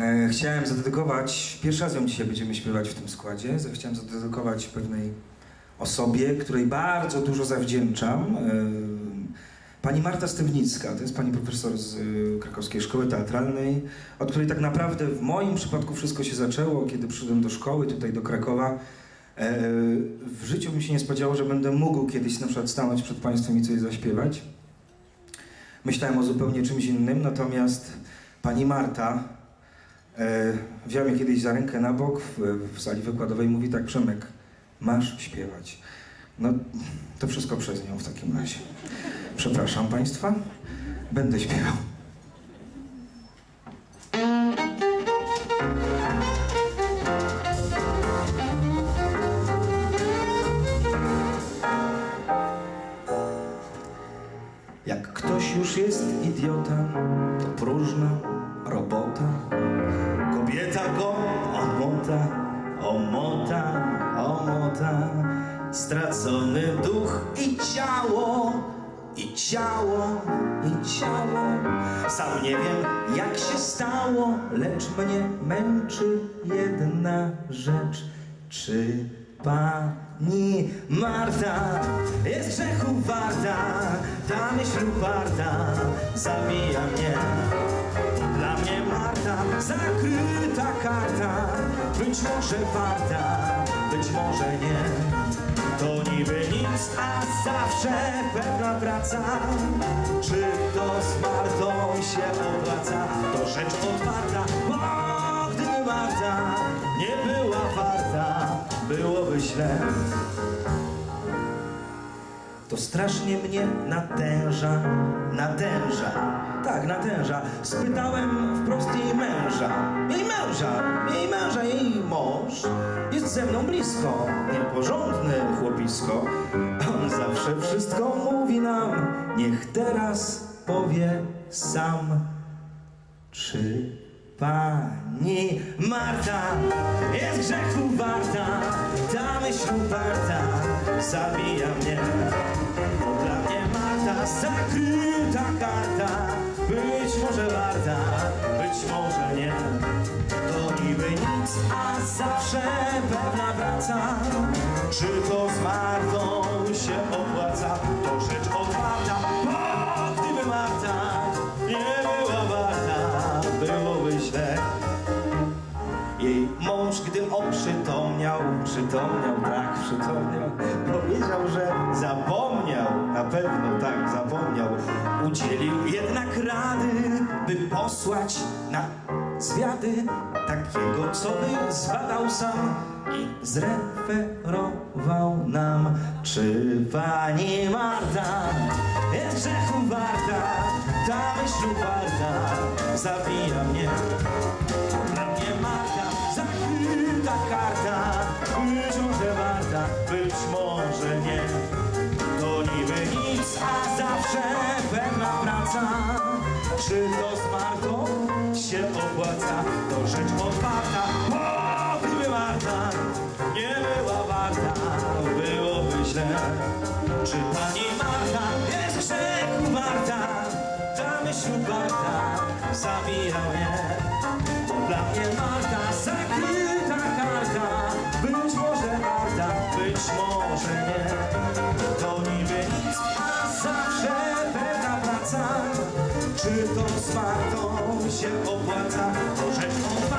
E, chciałem zadedykować, pierwszy raz ją dzisiaj będziemy śpiewać w tym składzie, chciałem zadedykować pewnej osobie, której bardzo dużo zawdzięczam. E, pani Marta Stępnicka, to jest pani profesor z e, krakowskiej szkoły teatralnej, od której tak naprawdę w moim przypadku wszystko się zaczęło, kiedy przyszedłem do szkoły, tutaj do Krakowa. W życiu bym się nie spodziewał, że będę mógł kiedyś na przykład stanąć przed państwem i coś zaśpiewać. Myślałem o zupełnie czymś innym, natomiast pani Marta wziął mnie kiedyś za rękę na bok w, sali wykładowej mówi tak, Przemek, masz śpiewać. No, to wszystko przez nią w takim razie. Przepraszam Państwa, będę śpiewał. Jak ktoś już jest idiota, to próżna robota. Kobieta go omota, omota, omota. Stracony duch i ciało, i ciało, i ciało. Sam nie wiem, jak się stało, lecz mnie męczy jedna rzecz. Czy pani Marta jest grzechu warta? Ta myśl uparta zabija mnie. Mnie Marta zakryta karta, być może warta, być może nie. To niby nic, a zawsze pewna praca. Czy to z Martą się opłaca? To rzecz otwarta, bo gdyby Marta nie była warta, byłoby źle. To strasznie mnie natęża, natęża, tak natęża. Spytałem wprost jej męża, jej męża, jej męża, jej mąż jest ze mną blisko, nieporządny chłopisko. On zawsze wszystko mówi nam, niech teraz powie sam. Czy pani Marta jest grzechu warta? Ta myśl uparta zabija mnie. Bo dla mnie Marta zakryta karta, być może warta, być może nie. To niby nic, a zawsze pewna wraca. Czy to z Martą się opłaca? To rzecz otwarta, bo gdyby Marta nie była warta, byłoby źle. Jej mąż, gdy oprzytomniał, przytomniał, tak, przytomniał, powiedział, że zapomniał, na pewno tak, zapomniał. Udzielił jednak rady, by posłać na zwiady takiego, co by zbadał sam i zreferował nam. Czy pani Marta jest grzechu warta, ta myśl warta zabija mnie. Mnie Marta zakryta karta, Czy to z Martą się opłaca? To rzecz otwarta, bo gdyby Marta nie była warta, byłoby źle. Czy pani Marta jest grzechu warta? Ta myśl warta zabija mnie. Czy to z się opłaca? Otwarta, bo